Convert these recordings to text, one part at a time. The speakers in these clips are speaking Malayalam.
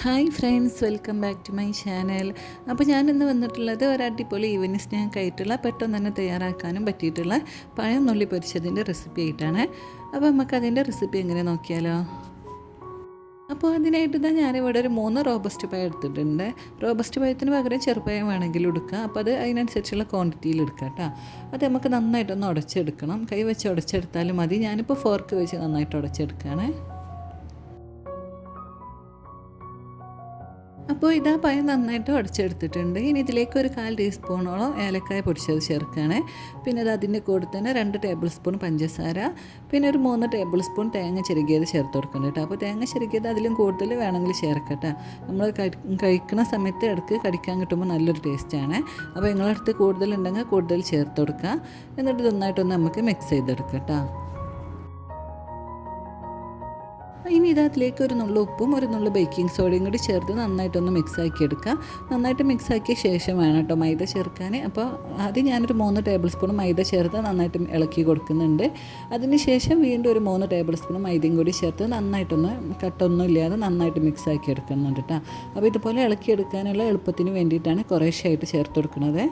Hi friends welcome back to my channel അപ്പോൾ ഞാനിന്ന് വന്നിട്ടുള്ളത് ഒരു അടിപൊളി ഈവനിങ് സ്നാക്ക് ആയിട്ടുള്ള പെട്ടെന്ന് തന്നെ തയ്യാറാക്കാനും പറ്റിയിട്ടുള്ള പഴം നുള്ളി പൊരിച്ചതിന്റെ റെസിപ്പി ആയിട്ടാണ്. അപ്പോൾ നമുക്ക് അതിന്റെ റെസിപ്പി എങ്ങനെ നോക്കിയാലോ? അപ്പോൾ അതിനായിട്ട് തന്നെ ഞാനിവിടെ ഒരു മൂന്ന് റോബസ്റ്റ് പഴം എടുത്തിട്ടുണ്ട്. റോബസ്റ്റ് പഴത്തിന് പകരം ചെറുപഴം വേണമെങ്കിലും എടുക്കുക അപ്പോൾ അത് അതിനനുസരിച്ചുള്ള ക്വാണ്ടിറ്റിയിൽ എടുക്കുക കേട്ടോ അത് നമുക്ക് നന്നായിട്ടൊന്ന് ഉടച്ചെടുക്കണം. കൈ വെച്ച് ഉടച്ചെടുത്താലും മതി. ഞാനിപ്പോൾ ഫോർക്ക് വെച്ച് നന്നായിട്ട് ഉടച്ചെടുക്കുകയാണ് അപ്പോൾ ഇതാ പയം നന്നായിട്ട് ഉടച്ചെടുത്തിട്ടുണ്ട് ഇനി ഇതിലേക്ക് ഒരു കാൽ ടീസ്പൂണോളം ഏലക്കായ പൊടിച്ചത് ചേർക്കുകയാണ്. പിന്നെ അത് അതിന്റെ കൂടെ തന്നെ രണ്ട് ടേബിൾ സ്പൂൺ പഞ്ചസാര പിന്നെ ഒരു മൂന്ന് ടേബിൾ സ്പൂൺ തേങ്ങ ചെറുകിയത് ചേർത്ത് കൊടുക്കണം കേട്ടോ. അപ്പോൾ തേങ്ങ ചെറുകിയത് അതിലും കൂടുതൽ വേണമെങ്കിൽ ചേർക്കട്ടെ നമ്മൾ കഴിക്കുന്ന സമയത്ത് ഇടയ്ക്ക് കടിക്കാൻ കിട്ടുമ്പോൾ നല്ലൊരു ടേസ്റ്റാണ്. അപ്പോൾ നിങ്ങളടുത്ത് കൂടുതലുണ്ടെങ്കിൽ കൂടുതൽ ചേർത്ത് കൊടുക്കുക. എന്നിട്ട് നന്നായിട്ടൊന്ന് നമുക്ക് മിക്സ് ചെയ്തെടുക്കാം കേട്ടോ. ഇനി ഇതിലേക്ക് ഒരു നുള്ള ഉപ്പും ഒരു നുള്ള ബേക്കിംഗ് സോഡയും കൂടി ചേർത്ത് നന്നായിട്ടൊന്ന് മിക്സ് ആക്കി എടുക്കുക നന്നായിട്ട് മിക്സ് ആക്കിയ ശേഷം വേണം കേട്ടോ മൈദ ചേർക്കാൻ അപ്പോൾ ആദ്യം ഞാനൊരു മൂന്ന് ടേബിൾ സ്പൂൺ മൈദ ചേർത്ത് നന്നായിട്ട് ഇളക്കി കൊടുക്കുന്നുണ്ട്. അതിന് ശേഷം വീണ്ടും ഒരു മൂന്ന് ടേബിൾ സ്പൂൺ മൈദയും കൂടി ചേർത്ത് നന്നായിട്ടൊന്ന് കട്ടൊന്നും ഇല്ലാതെ നന്നായിട്ട് മിക്സ് ആക്കി എടുക്കുന്നുണ്ട് കേട്ടോ അപ്പോൾ ഇതുപോലെ ഇളക്കി എടുക്കാനുള്ള എളുപ്പത്തിന് വേണ്ടിയിട്ടാണ് കുറേശ്ശായിട്ട് ചേർത്ത് കൊടുക്കുന്നത്.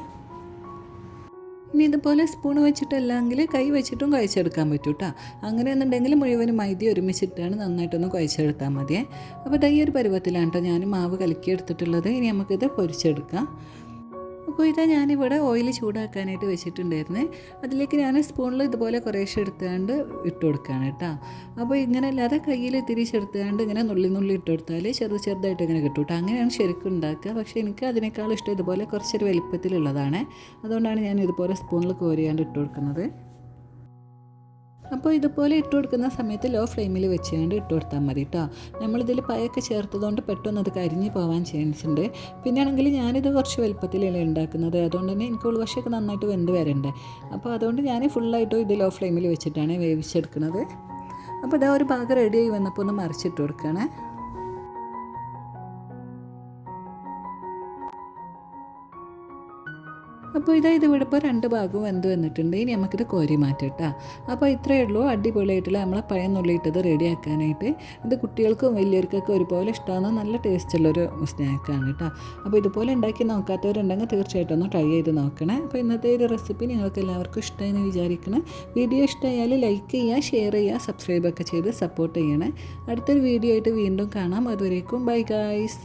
ഇനി ഇതുപോലെ സ്പൂൺ വെച്ചിട്ടല്ലെങ്കിൽ കൈ വെച്ചിട്ടും കുഴച്ചെടുക്കാൻ പറ്റും കേട്ടോ അങ്ങനെയെന്നുണ്ടെങ്കിൽ മുഴുവൻ മൈദ ഒരുമിച്ചിട്ടാണ് നന്നായിട്ടൊന്ന് കുഴച്ചെടുത്താൽ മതിയേ. അപ്പോൾ ഈ ഒരു പരുവത്തിലാണ് കേട്ടോ ഞാൻ മാവ് കലക്കി എടുത്തിട്ടുള്ളത് ഇനി നമുക്കിത് പൊരിച്ചെടുക്കാം. അപ്പോൾ ഇതാ ഞാനിവിടെ ഓയിൽ ചൂടാക്കാനായിട്ട് വെച്ചിട്ടുണ്ടായിരുന്നേ. അതിലേക്ക് ഞാൻ സ്പൂണിൽ ഇതുപോലെ കുറേശ്ശെ എടുത്തുകൊണ്ട് ഇട്ട് കൊടുക്കുകയാണ് കേട്ടോ. അപ്പോൾ ഇങ്ങനെ അല്ലാതെ കയ്യിൽ തിരിച്ചെടുത്തുകൊണ്ട് ഇങ്ങനെ നുള്ളി നുള്ളി ഇട്ട് കൊടുത്താൽ ചെറു ചെറുതായിട്ട് ഇങ്ങനെ കിട്ടും കേട്ടോ. അങ്ങനെയാണ് ശരിക്കും ഉണ്ടാക്കുക. പക്ഷേ എനിക്ക് അതിനേക്കാൾ ഇഷ്ടം ഇതുപോലെ കുറച്ചൊരു വലിപ്പത്തിലുള്ളതാണ്. അതുകൊണ്ടാണ് ഞാൻ ഇതുപോലെ സ്പൂണിൽ കോരിയാണ്ട് ഇട്ട് കൊടുക്കുന്നത്. അപ്പോൾ ഇതുപോലെ ഇട്ട് കൊടുക്കുന്ന സമയത്ത് ലോ ഫ്ലെയിമിൽ വെച്ചുകൊണ്ട് ഇട്ട് കൊടുത്താൽ മതി കേട്ടോ നമ്മളിതിൽ പയൊക്കെ ചേർത്തതുകൊണ്ട് പെട്ടെന്ന് അത് കരിഞ്ഞ് പോകാൻ ചാൻസ് ഉണ്ട്. പിന്നെ ആണെങ്കിൽ ഞാനിത് കുറച്ച് വലുപ്പത്തിലല്ലേ ഉണ്ടാക്കുന്നത്. അതുകൊണ്ട് തന്നെ എനിക്ക് ഉൾവശമൊക്കെ നന്നായിട്ട് വെന്ത് വരണ്ടേ. അപ്പോൾ അതുകൊണ്ട് ഞാൻ ഫുള്ളായിട്ടും ഇത് ലോ ഫ്ലെയിമിൽ വെച്ചിട്ടാണ് വേവിച്ചെടുക്കുന്നത്. അപ്പോൾ ഇതാ ഒരു ഭാഗം റെഡിയായി വന്നപ്പോൾ ഒന്ന് മറിച്ചിട്ട് കൊടുക്കുകയാണ്. അപ്പോൾ ഇതാ ഇവിടെ ഇപ്പോൾ രണ്ട് ഭാഗവും വെന്ത് വന്നിട്ടുണ്ട്. ഇനി നമുക്കിത് കോരി മാറ്റട്ടാ. അപ്പോൾ ഇത്രയേ ഉള്ളൂ. അടിപൊളിയായിട്ടുള്ള നമ്മളെ പഴം നുള്ളിയിട്ടത് റെഡിയാക്കാനായിട്ട് ഇത് കുട്ടികൾക്കും വലിയവർക്കൊക്കെ ഒരുപോലെ ഇഷ്ടമാണ് നല്ല ടേസ്റ്റുള്ളൊരു സ്നാക്കാണ് കേട്ടോ അപ്പോൾ ഇതുപോലെ ഉണ്ടാക്കി നോക്കാത്തവരുണ്ടെങ്കിൽ തീർച്ചയായിട്ടും ഒന്ന് ട്രൈ ചെയ്ത് നോക്കണേ. അപ്പോൾ ഇന്നത്തെ ഒരു റെസിപ്പി നിങ്ങൾക്ക് എല്ലാവർക്കും ഇഷ്ടമെന്ന് വിചാരിക്കണം. വീഡിയോ ഇഷ്ടമായാൽ ലൈക്ക് ചെയ്യുക ഷെയർ ചെയ്യുക സബ്സ്ക്രൈബ് ഒക്കെ ചെയ്ത് സപ്പോർട്ട് ചെയ്യണേ. അടുത്തൊരു വീഡിയോ ആയിട്ട് വീണ്ടും കാണാം. അതുവരേക്കും ബൈ ഗായ്സ്